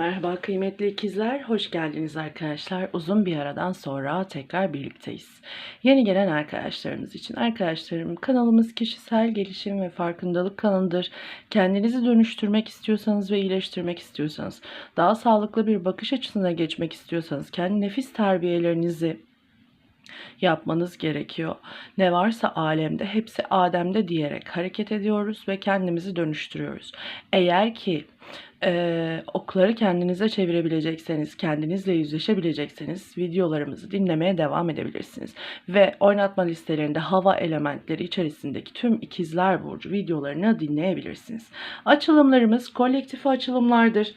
Merhaba kıymetli ikizler, hoş geldiniz arkadaşlar. Uzun bir aradan sonra tekrar birlikteyiz. Yeni gelen arkadaşlarımız için arkadaşlarım kanalımız kişisel gelişim ve farkındalık kanalıdır. Kendinizi dönüştürmek istiyorsanız ve iyileştirmek istiyorsanız, daha sağlıklı bir bakış açısına geçmek istiyorsanız, kendi nefis terbiyelerinizi yapmanız gerekiyor. Ne varsa alemde hepsi Adem'de diyerek hareket ediyoruz ve kendimizi dönüştürüyoruz. Eğer ki e, okları kendinize çevirebilecekseniz, kendinizle yüzleşebilecekseniz videolarımızı dinlemeye devam edebilirsiniz. Ve oynatma listelerinde hava elementleri içerisindeki tüm ikizler burcu videolarını dinleyebilirsiniz. Açılımlarımız kolektif açılımlardır.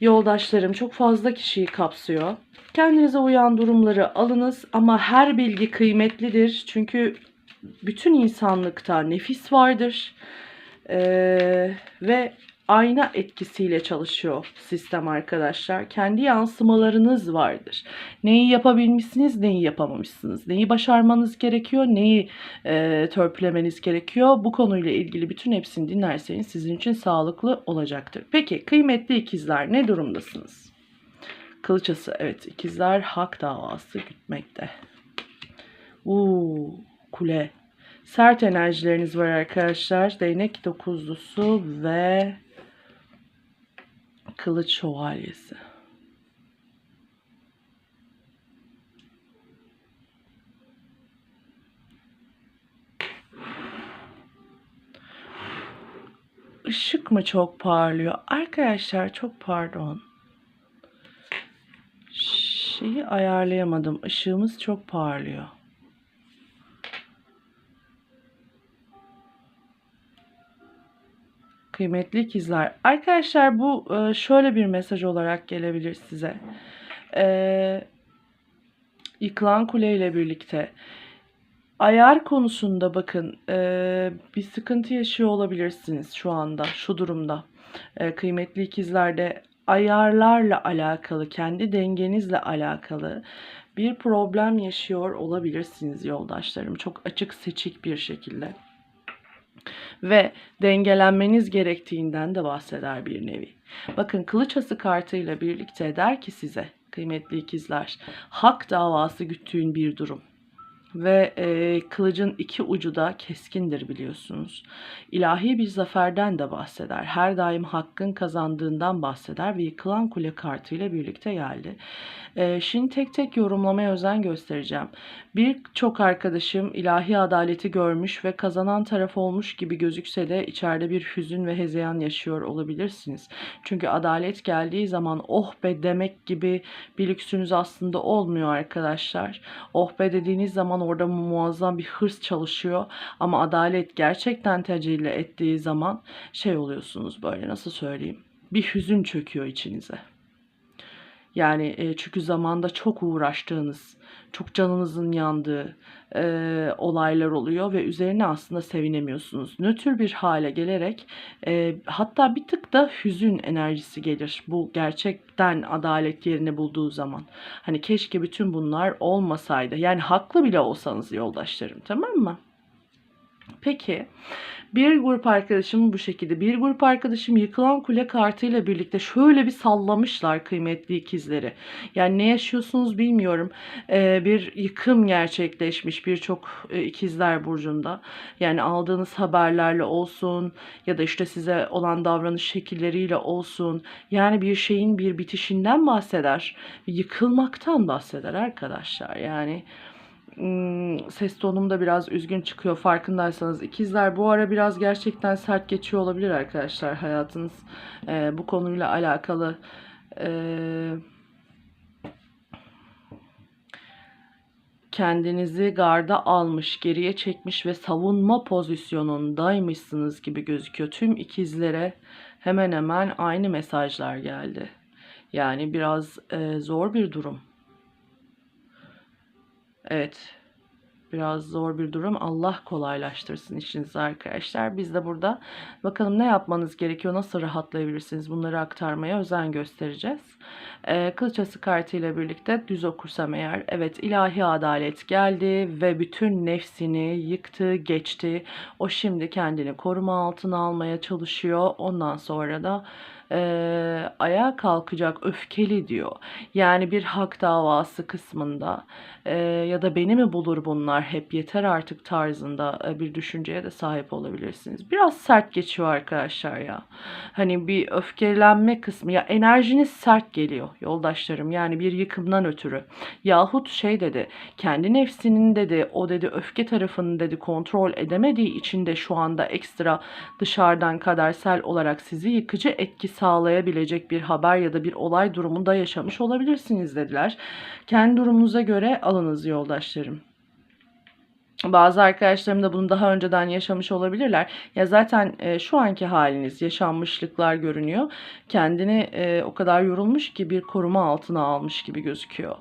Yoldaşlarım çok fazla kişiyi kapsıyor. Kendinize uyan durumları alınız ama her bilgi kıymetlidir. Çünkü bütün insanlıkta nefis vardır. Ee, ve ayna etkisiyle çalışıyor sistem arkadaşlar. Kendi yansımalarınız vardır. Neyi yapabilmişsiniz, neyi yapamamışsınız. Neyi başarmanız gerekiyor, neyi e, törpülemeniz gerekiyor. Bu konuyla ilgili bütün hepsini dinlerseniz sizin için sağlıklı olacaktır. Peki kıymetli ikizler ne durumdasınız? Kılıçası evet ikizler hak davası gütmekte. Uuu kule. Sert enerjileriniz var arkadaşlar. Değnek dokuzlusu ve kılıç şövalyesi. Işık mı çok parlıyor? Arkadaşlar çok pardon. Şeyi ayarlayamadım. Işığımız çok parlıyor. Kıymetli ikizler. Arkadaşlar bu e, şöyle bir mesaj olarak gelebilir size. Ee, yıkılan kule ile birlikte ayar konusunda bakın e, bir sıkıntı yaşıyor olabilirsiniz şu anda şu durumda. E, kıymetli ikizlerde ayarlarla alakalı, kendi dengenizle alakalı bir problem yaşıyor olabilirsiniz yoldaşlarım. Çok açık seçik bir şekilde. Ve dengelenmeniz gerektiğinden de bahseder bir nevi. Bakın kılıç ası kartıyla birlikte der ki size kıymetli ikizler hak davası güttüğün bir durum ve e, kılıcın iki ucu da keskindir biliyorsunuz. İlahi bir zaferden de bahseder. Her daim hakkın kazandığından bahseder ve yıkılan kule kartıyla birlikte geldi. E, şimdi tek tek yorumlamaya özen göstereceğim. Birçok arkadaşım ilahi adaleti görmüş ve kazanan taraf olmuş gibi gözükse de içeride bir hüzün ve hezeyan yaşıyor olabilirsiniz. Çünkü adalet geldiği zaman oh be demek gibi bir lüksünüz aslında olmuyor arkadaşlar. Oh be dediğiniz zaman orada muazzam bir hırs çalışıyor ama adalet gerçekten tecelli ettiği zaman şey oluyorsunuz böyle nasıl söyleyeyim bir hüzün çöküyor içinize. Yani e, çünkü zamanda çok uğraştığınız, çok canınızın yandığı e, olaylar oluyor ve üzerine aslında sevinemiyorsunuz. Nötr bir hale gelerek e, hatta bir tık da hüzün enerjisi gelir. Bu gerçekten adalet yerini bulduğu zaman. Hani keşke bütün bunlar olmasaydı. Yani haklı bile olsanız yoldaşlarım tamam mı? Peki bir grup arkadaşım bu şekilde. Bir grup arkadaşım yıkılan kule kartıyla birlikte şöyle bir sallamışlar kıymetli ikizleri. Yani ne yaşıyorsunuz bilmiyorum. Ee, bir yıkım gerçekleşmiş birçok e, ikizler burcunda. Yani aldığınız haberlerle olsun ya da işte size olan davranış şekilleriyle olsun. Yani bir şeyin bir bitişinden bahseder. Yıkılmaktan bahseder arkadaşlar. Yani ses tonum da biraz üzgün çıkıyor farkındaysanız. ikizler bu ara biraz gerçekten sert geçiyor olabilir arkadaşlar hayatınız. Ee, bu konuyla alakalı ee, kendinizi garda almış, geriye çekmiş ve savunma pozisyonundaymışsınız gibi gözüküyor. Tüm ikizlere hemen hemen aynı mesajlar geldi. Yani biraz e, zor bir durum. Evet. Biraz zor bir durum. Allah kolaylaştırsın işinizi arkadaşlar. Biz de burada bakalım ne yapmanız gerekiyor, nasıl rahatlayabilirsiniz bunları aktarmaya özen göstereceğiz. Ee, Kılıçası kartı ile birlikte düz okursam eğer evet ilahi adalet geldi ve bütün nefsini yıktı, geçti. O şimdi kendini koruma altına almaya çalışıyor. Ondan sonra da eee, ayağa kalkacak, öfkeli diyor. Yani bir hak davası kısmında eee, ya da beni mi bulur bunlar hep yeter artık tarzında e, bir düşünceye de sahip olabilirsiniz. Biraz sert geçiyor arkadaşlar ya. Hani bir öfkelenme kısmı ya enerjiniz sert geliyor yoldaşlarım. Yani bir yıkımdan ötürü. Yahut şey dedi kendi nefsinin dedi o dedi öfke tarafını dedi kontrol edemediği için de şu anda ekstra dışarıdan kadersel olarak sizi yıkıcı etki sağlayabilecek bir haber ya da bir olay durumunda yaşamış olabilirsiniz dediler. Kendi durumunuza göre alınız yoldaşlarım. Bazı arkadaşlarım da bunu daha önceden yaşamış olabilirler. Ya zaten e, şu anki haliniz yaşanmışlıklar görünüyor. Kendini e, o kadar yorulmuş ki bir koruma altına almış gibi gözüküyor.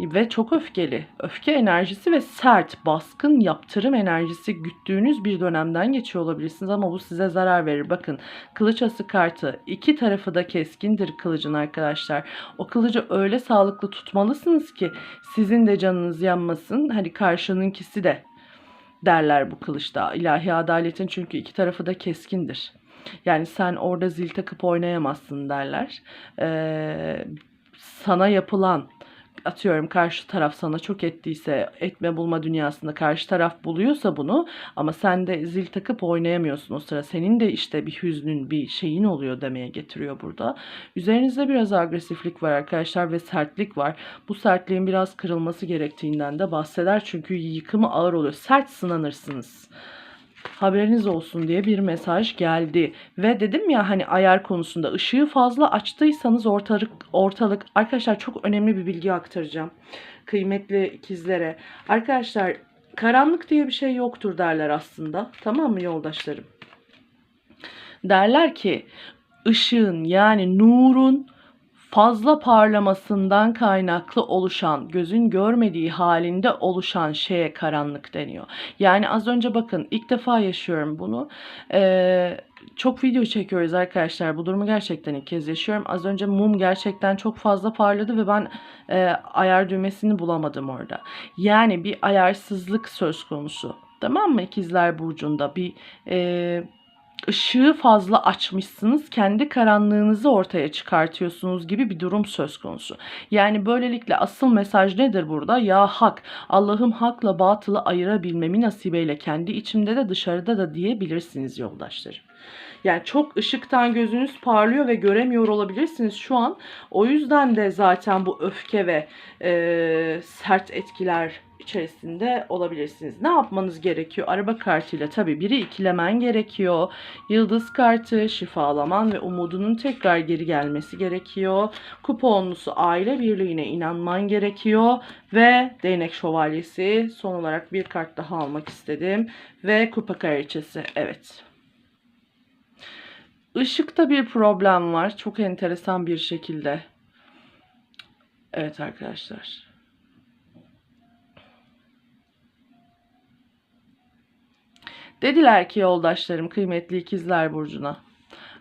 Ve çok öfkeli. Öfke enerjisi ve sert, baskın yaptırım enerjisi güttüğünüz bir dönemden geçiyor olabilirsiniz ama bu size zarar verir. Bakın kılıç ası kartı iki tarafı da keskindir kılıcın arkadaşlar. O kılıcı öyle sağlıklı tutmalısınız ki sizin de canınız yanmasın. Hani karşınınkisi de derler bu kılıçta. İlahi adaletin çünkü iki tarafı da keskindir. Yani sen orada zil takıp oynayamazsın derler. Ee, sana yapılan atıyorum karşı taraf sana çok ettiyse etme bulma dünyasında karşı taraf buluyorsa bunu ama sen de zil takıp oynayamıyorsun o sıra. Senin de işte bir hüznün bir şeyin oluyor demeye getiriyor burada. Üzerinizde biraz agresiflik var arkadaşlar ve sertlik var. Bu sertliğin biraz kırılması gerektiğinden de bahseder çünkü yıkımı ağır oluyor. Sert sınanırsınız haberiniz olsun diye bir mesaj geldi. Ve dedim ya hani ayar konusunda ışığı fazla açtıysanız ortalık ortalık arkadaşlar çok önemli bir bilgi aktaracağım. Kıymetli ikizlere. Arkadaşlar karanlık diye bir şey yoktur derler aslında. Tamam mı yoldaşlarım? Derler ki ışığın yani nurun fazla parlamasından kaynaklı oluşan, gözün görmediği halinde oluşan şeye karanlık deniyor. Yani az önce bakın ilk defa yaşıyorum bunu. Ee, çok video çekiyoruz arkadaşlar. Bu durumu gerçekten ilk kez yaşıyorum. Az önce mum gerçekten çok fazla parladı ve ben e, ayar düğmesini bulamadım orada. Yani bir ayarsızlık söz konusu. Tamam mı? İkizler Burcu'nda bir... E, ışığı fazla açmışsınız, kendi karanlığınızı ortaya çıkartıyorsunuz gibi bir durum söz konusu. Yani böylelikle asıl mesaj nedir burada? Ya hak, Allah'ım hakla batılı ayırabilmemi nasibeyle kendi içimde de dışarıda da diyebilirsiniz yoldaşlarım. Yani çok ışıktan gözünüz parlıyor ve göremiyor olabilirsiniz şu an. O yüzden de zaten bu öfke ve e, sert etkiler içerisinde olabilirsiniz. Ne yapmanız gerekiyor? Araba kartıyla tabii biri ikilemen gerekiyor. Yıldız kartı, şifalaman ve umudunun tekrar geri gelmesi gerekiyor. Kuponlusu aile birliğine inanman gerekiyor. Ve değnek şövalyesi son olarak bir kart daha almak istedim. Ve kupa kraliçesi. Evet. Işıkta bir problem var. Çok enteresan bir şekilde. Evet arkadaşlar. Dediler ki yoldaşlarım kıymetli ikizler burcuna.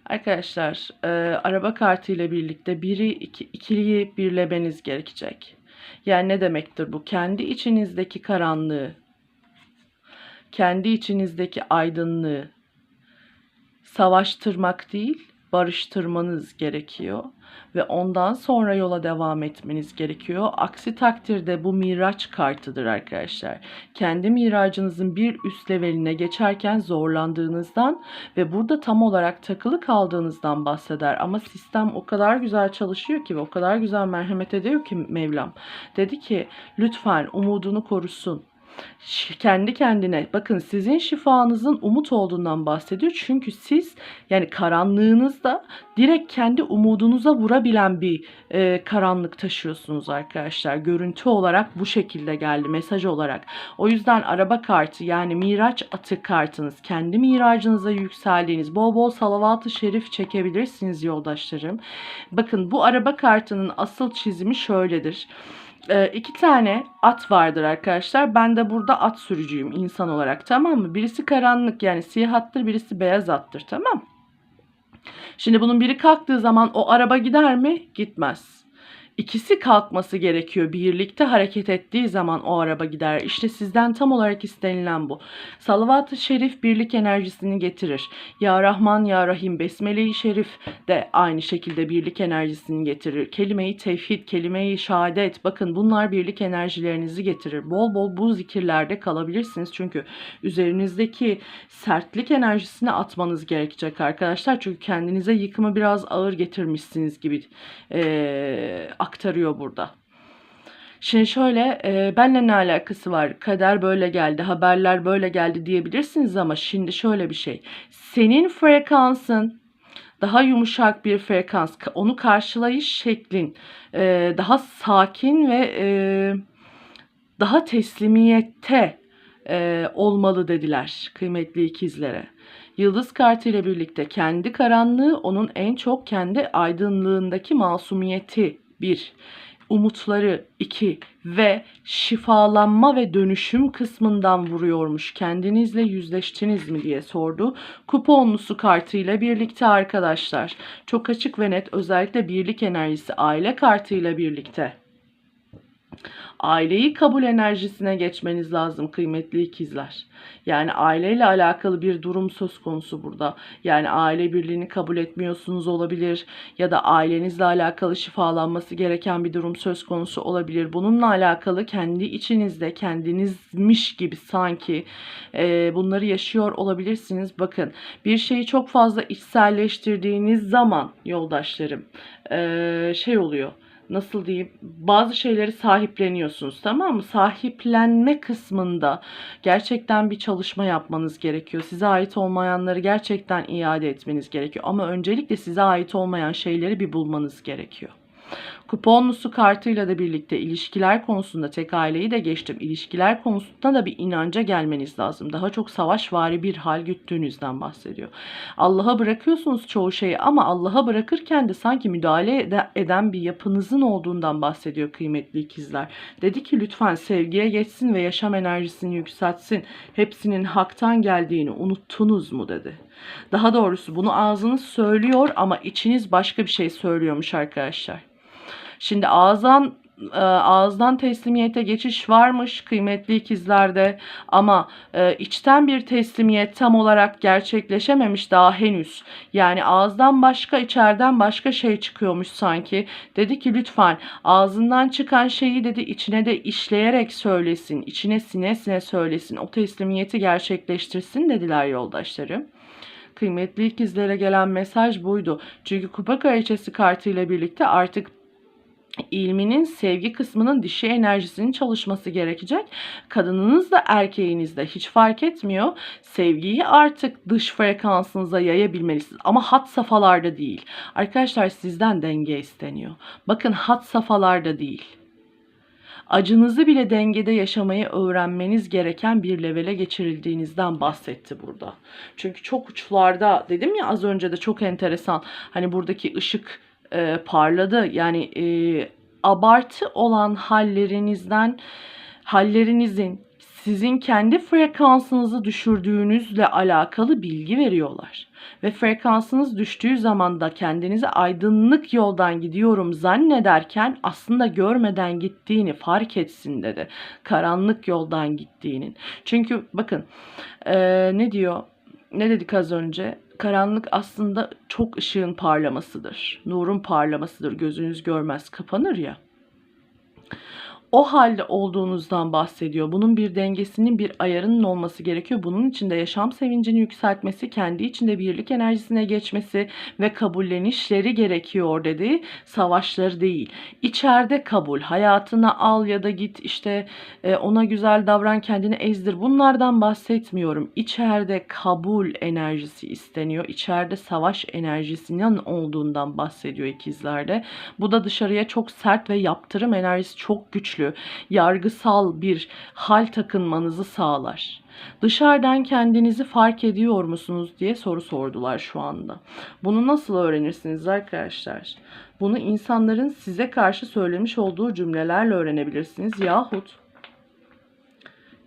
Arkadaşlar e, araba kartı ile birlikte biri iki, ikiliyi birlemeniz gerekecek. Yani ne demektir bu? Kendi içinizdeki karanlığı, kendi içinizdeki aydınlığı savaştırmak değil, barıştırmanız gerekiyor ve ondan sonra yola devam etmeniz gerekiyor. Aksi takdirde bu miraç kartıdır arkadaşlar. Kendi miracınızın bir üst leveline geçerken zorlandığınızdan ve burada tam olarak takılı kaldığınızdan bahseder. Ama sistem o kadar güzel çalışıyor ki ve o kadar güzel merhamet ediyor ki Mevlam. Dedi ki lütfen umudunu korusun kendi kendine bakın sizin şifanızın umut olduğundan bahsediyor. Çünkü siz yani karanlığınızda direkt kendi umudunuza vurabilen bir e, karanlık taşıyorsunuz arkadaşlar. Görüntü olarak bu şekilde geldi mesaj olarak. O yüzden araba kartı yani miraç atı kartınız kendi miracınıza yükseldiğiniz bol bol salavat-ı şerif çekebilirsiniz yoldaşlarım. Bakın bu araba kartının asıl çizimi şöyledir e, iki tane at vardır arkadaşlar. Ben de burada at sürücüyüm insan olarak tamam mı? Birisi karanlık yani siyah attır birisi beyaz attır tamam Şimdi bunun biri kalktığı zaman o araba gider mi? Gitmez. İkisi kalkması gerekiyor. Birlikte hareket ettiği zaman o araba gider. İşte sizden tam olarak istenilen bu. Salavat-ı Şerif birlik enerjisini getirir. Ya Rahman Ya Rahim Besmele-i Şerif de aynı şekilde birlik enerjisini getirir. Kelime-i tevhid, kelime-i şehadet bakın bunlar birlik enerjilerinizi getirir. Bol bol bu zikirlerde kalabilirsiniz. Çünkü üzerinizdeki sertlik enerjisini atmanız gerekecek arkadaşlar. Çünkü kendinize yıkımı biraz ağır getirmişsiniz gibi e, aktarıyor burada. Şimdi şöyle e, benle ne alakası var? Kader böyle geldi, haberler böyle geldi diyebilirsiniz ama şimdi şöyle bir şey. Senin frekansın daha yumuşak bir frekans, onu karşılayış şeklin e, daha sakin ve e, daha teslimiyette e, olmalı dediler kıymetli ikizlere. Yıldız kartı ile birlikte kendi karanlığı onun en çok kendi aydınlığındaki masumiyeti bir umutları iki ve şifalanma ve dönüşüm kısmından vuruyormuş. Kendinizle yüzleştiniz mi diye sordu. Kuponlusu kartıyla birlikte arkadaşlar. Çok açık ve net özellikle birlik enerjisi aile kartıyla birlikte aileyi kabul enerjisine geçmeniz lazım kıymetli ikizler. Yani aileyle alakalı bir durum söz konusu burada. Yani aile birliğini kabul etmiyorsunuz olabilir ya da ailenizle alakalı şifalanması gereken bir durum söz konusu olabilir. Bununla alakalı kendi içinizde kendinizmiş gibi sanki e, bunları yaşıyor olabilirsiniz. Bakın bir şeyi çok fazla içselleştirdiğiniz zaman yoldaşlarım e, şey oluyor nasıl diyeyim bazı şeyleri sahipleniyorsunuz tamam mı? Sahiplenme kısmında gerçekten bir çalışma yapmanız gerekiyor. Size ait olmayanları gerçekten iade etmeniz gerekiyor. Ama öncelikle size ait olmayan şeyleri bir bulmanız gerekiyor. Kuponlusu kartıyla da birlikte ilişkiler konusunda tek aileyi de geçtim. İlişkiler konusunda da bir inanca gelmeniz lazım. Daha çok savaşvari bir hal güttüğünüzden bahsediyor. Allah'a bırakıyorsunuz çoğu şeyi ama Allah'a bırakırken de sanki müdahale eden bir yapınızın olduğundan bahsediyor kıymetli ikizler. Dedi ki lütfen sevgiye geçsin ve yaşam enerjisini yükseltsin. Hepsinin haktan geldiğini unuttunuz mu dedi. Daha doğrusu bunu ağzınız söylüyor ama içiniz başka bir şey söylüyormuş arkadaşlar. Şimdi ağızdan e, ağızdan teslimiyete geçiş varmış kıymetli ikizlerde ama e, içten bir teslimiyet tam olarak gerçekleşememiş daha henüz. Yani ağızdan başka içeriden başka şey çıkıyormuş sanki. Dedi ki lütfen ağzından çıkan şeyi dedi içine de işleyerek söylesin. içine sine sine söylesin. O teslimiyeti gerçekleştirsin dediler yoldaşlarım kıymetli ikizlere gelen mesaj buydu. Çünkü kupa kraliçesi kartıyla birlikte artık ilminin sevgi kısmının dişi enerjisinin çalışması gerekecek. Kadınınız da erkeğiniz de hiç fark etmiyor. Sevgiyi artık dış frekansınıza yayabilmelisiniz ama hat safhalarda değil. Arkadaşlar sizden denge isteniyor. Bakın hat safhalarda değil. Acınızı bile dengede yaşamayı öğrenmeniz gereken bir levele geçirildiğinizden bahsetti burada. Çünkü çok uçlarda dedim ya az önce de çok enteresan. Hani buradaki ışık e, parladı. Yani e, abartı olan hallerinizden, hallerinizin sizin kendi frekansınızı düşürdüğünüzle alakalı bilgi veriyorlar. Ve frekansınız düştüğü zaman da kendinizi aydınlık yoldan gidiyorum zannederken aslında görmeden gittiğini fark etsin dedi. Karanlık yoldan gittiğinin. Çünkü bakın ee, ne diyor? Ne dedik az önce? Karanlık aslında çok ışığın parlamasıdır. Nurun parlamasıdır. Gözünüz görmez, kapanır ya o halde olduğunuzdan bahsediyor. Bunun bir dengesinin bir ayarının olması gerekiyor. Bunun için de yaşam sevincini yükseltmesi, kendi içinde birlik enerjisine geçmesi ve kabullenişleri gerekiyor dedi. Savaşları değil. İçeride kabul. Hayatına al ya da git işte e, ona güzel davran kendini ezdir. Bunlardan bahsetmiyorum. İçeride kabul enerjisi isteniyor. İçeride savaş enerjisinin olduğundan bahsediyor ikizlerde. Bu da dışarıya çok sert ve yaptırım enerjisi çok güçlü güçlü, yargısal bir hal takınmanızı sağlar. Dışarıdan kendinizi fark ediyor musunuz diye soru sordular şu anda. Bunu nasıl öğrenirsiniz arkadaşlar? Bunu insanların size karşı söylemiş olduğu cümlelerle öğrenebilirsiniz yahut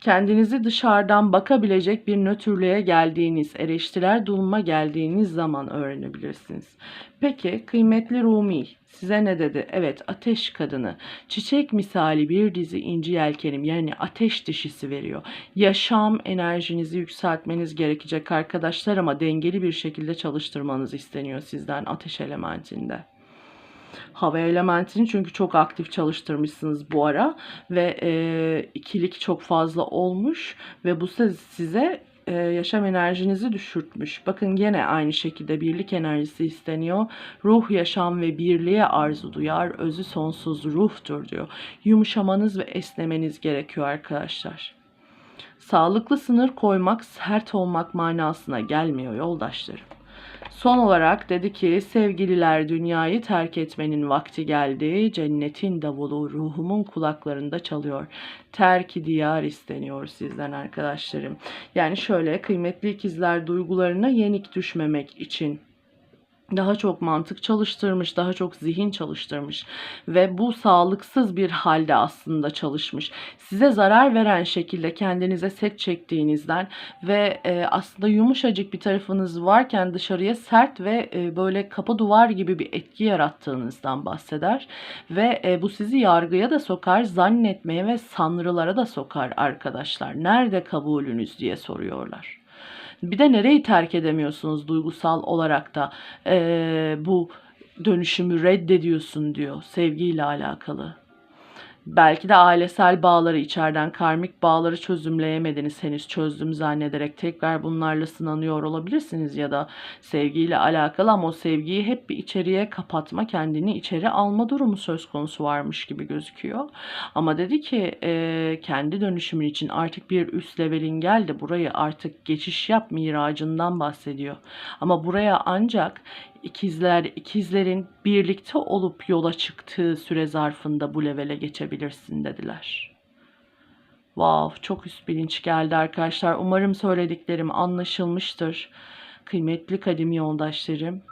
kendinizi dışarıdan bakabilecek bir nötrlüğe geldiğiniz, eleştirel duruma geldiğiniz zaman öğrenebilirsiniz. Peki kıymetli Rumi size ne dedi? Evet ateş kadını çiçek misali bir dizi inci yelkenim yani ateş dişisi veriyor. Yaşam enerjinizi yükseltmeniz gerekecek arkadaşlar ama dengeli bir şekilde çalıştırmanız isteniyor sizden ateş elementinde hava elementini çünkü çok aktif çalıştırmışsınız bu ara ve e, ikilik çok fazla olmuş ve bu siz- size e, yaşam enerjinizi düşürtmüş. Bakın yine aynı şekilde birlik enerjisi isteniyor. Ruh yaşam ve birliğe arzu duyar. Özü sonsuz ruhtur diyor. Yumuşamanız ve esnemeniz gerekiyor arkadaşlar. Sağlıklı sınır koymak sert olmak manasına gelmiyor yoldaşlarım. Son olarak dedi ki sevgililer dünyayı terk etmenin vakti geldi. Cennetin davulu ruhumun kulaklarında çalıyor. Terk diyar isteniyor sizden arkadaşlarım. Yani şöyle kıymetli ikizler duygularına yenik düşmemek için daha çok mantık çalıştırmış, daha çok zihin çalıştırmış ve bu sağlıksız bir halde aslında çalışmış. Size zarar veren şekilde kendinize set çektiğinizden ve e, aslında yumuşacık bir tarafınız varken dışarıya sert ve e, böyle kapı duvar gibi bir etki yarattığınızdan bahseder ve e, bu sizi yargıya da sokar, zannetmeye ve sanrılara da sokar arkadaşlar. Nerede kabulünüz diye soruyorlar. Bir de nereyi terk edemiyorsunuz duygusal olarak da eee, bu dönüşümü reddediyorsun diyor sevgiyle alakalı. Belki de ailesel bağları içeriden karmik bağları çözümleyemediniz henüz çözdüm zannederek tekrar bunlarla sınanıyor olabilirsiniz ya da sevgiyle alakalı ama o sevgiyi hep bir içeriye kapatma kendini içeri alma durumu söz konusu varmış gibi gözüküyor. Ama dedi ki e, kendi dönüşümün için artık bir üst levelin geldi burayı artık geçiş yap miracından bahsediyor. Ama buraya ancak ikizler ikizlerin birlikte olup yola çıktığı süre zarfında bu levele geçebilirsin dediler. Wow, çok üst bilinç geldi arkadaşlar. Umarım söylediklerim anlaşılmıştır. Kıymetli kadim yoldaşlarım.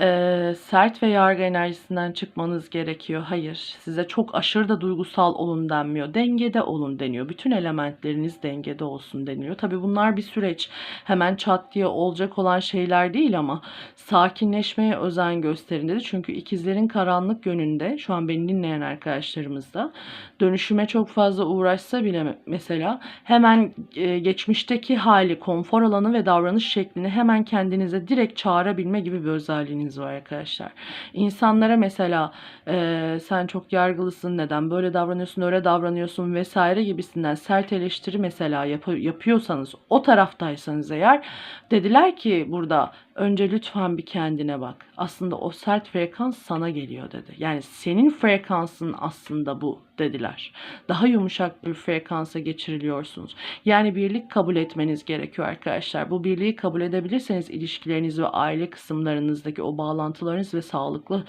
Ee, sert ve yargı enerjisinden çıkmanız gerekiyor. Hayır, size çok aşırı da duygusal olun denmiyor. Dengede olun deniyor. Bütün elementleriniz dengede olsun deniyor. Tabii bunlar bir süreç. Hemen çat diye olacak olan şeyler değil ama sakinleşmeye özen gösterin dedi. Çünkü ikizlerin karanlık yönünde şu an beni dinleyen arkadaşlarımız da dönüşüme çok fazla uğraşsa bile mesela hemen e, geçmişteki hali, konfor alanı ve davranış şeklini hemen kendinize direkt çağırabilme gibi bir özelliğiniz var arkadaşlar. İnsanlara mesela e, sen çok yargılısın, neden böyle davranıyorsun, öyle davranıyorsun vesaire gibisinden sert eleştiri mesela yap- yapıyorsanız, o taraftaysanız eğer dediler ki burada önce lütfen bir kendine bak. Aslında o sert frekans sana geliyor dedi. Yani senin frekansın aslında bu dediler. Daha yumuşak bir frekansa geçiriliyorsunuz. Yani birlik kabul etmeniz gerekiyor arkadaşlar. Bu birliği kabul edebilirseniz ilişkileriniz ve aile kısımlarınızdaki o bağlantılarınız ve sağlıklı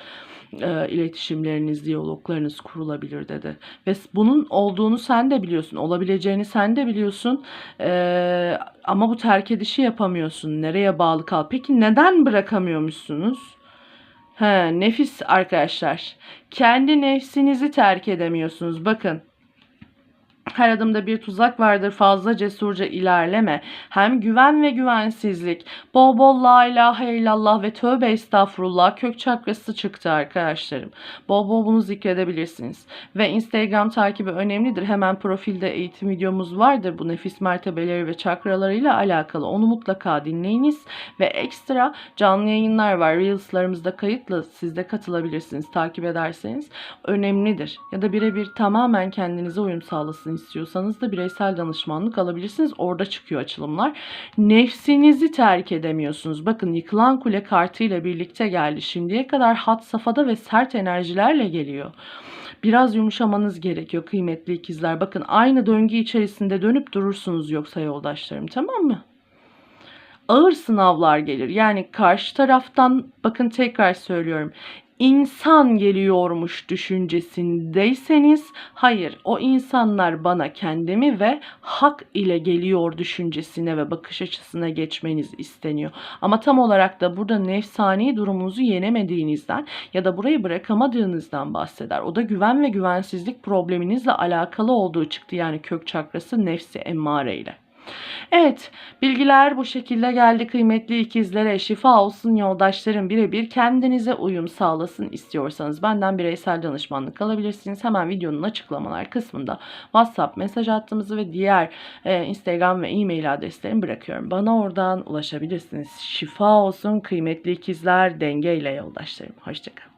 e, iletişimleriniz, diyaloglarınız kurulabilir dedi. Ve bunun olduğunu sen de biliyorsun, olabileceğini sen de biliyorsun. E, ama bu terk edişi yapamıyorsun. Nereye bağlı kal? Peki neden bırakamıyormuşsunuz? He, nefis arkadaşlar. Kendi nefsinizi terk edemiyorsunuz. Bakın. Her adımda bir tuzak vardır. Fazla cesurca ilerleme. Hem güven ve güvensizlik. Bol bol la ilahe illallah ve tövbe estağfurullah kök çakrası çıktı arkadaşlarım. Bol bol bunu zikredebilirsiniz. Ve Instagram takibi önemlidir. Hemen profilde eğitim videomuz vardır. Bu nefis mertebeleri ve çakralarıyla alakalı. Onu mutlaka dinleyiniz. Ve ekstra canlı yayınlar var. Reels'larımızda kayıtlı. Siz de katılabilirsiniz. Takip ederseniz önemlidir. Ya da birebir tamamen kendinize uyum sağlasın istiyorsanız da bireysel danışmanlık alabilirsiniz. Orada çıkıyor açılımlar. Nefsinizi terk edemiyorsunuz. Bakın yıkılan kule kartıyla birlikte geldi. Şimdiye kadar hat safhada ve sert enerjilerle geliyor. Biraz yumuşamanız gerekiyor kıymetli ikizler. Bakın aynı döngü içerisinde dönüp durursunuz yoksa yoldaşlarım tamam mı? ağır sınavlar gelir. Yani karşı taraftan bakın tekrar söylüyorum. İnsan geliyormuş düşüncesindeyseniz hayır o insanlar bana kendimi ve hak ile geliyor düşüncesine ve bakış açısına geçmeniz isteniyor. Ama tam olarak da burada nefsani durumunuzu yenemediğinizden ya da burayı bırakamadığınızdan bahseder. O da güven ve güvensizlik probleminizle alakalı olduğu çıktı. Yani kök çakrası nefsi emmare ile. Evet, bilgiler bu şekilde geldi kıymetli ikizlere. Şifa olsun yoldaşlarım birebir kendinize uyum sağlasın istiyorsanız benden bireysel danışmanlık alabilirsiniz. Hemen videonun açıklamalar kısmında WhatsApp mesaj hattımızı ve diğer e, Instagram ve e-mail adreslerimi bırakıyorum. Bana oradan ulaşabilirsiniz. Şifa olsun kıymetli ikizler dengeyle yoldaşlarım. Hoşçakalın.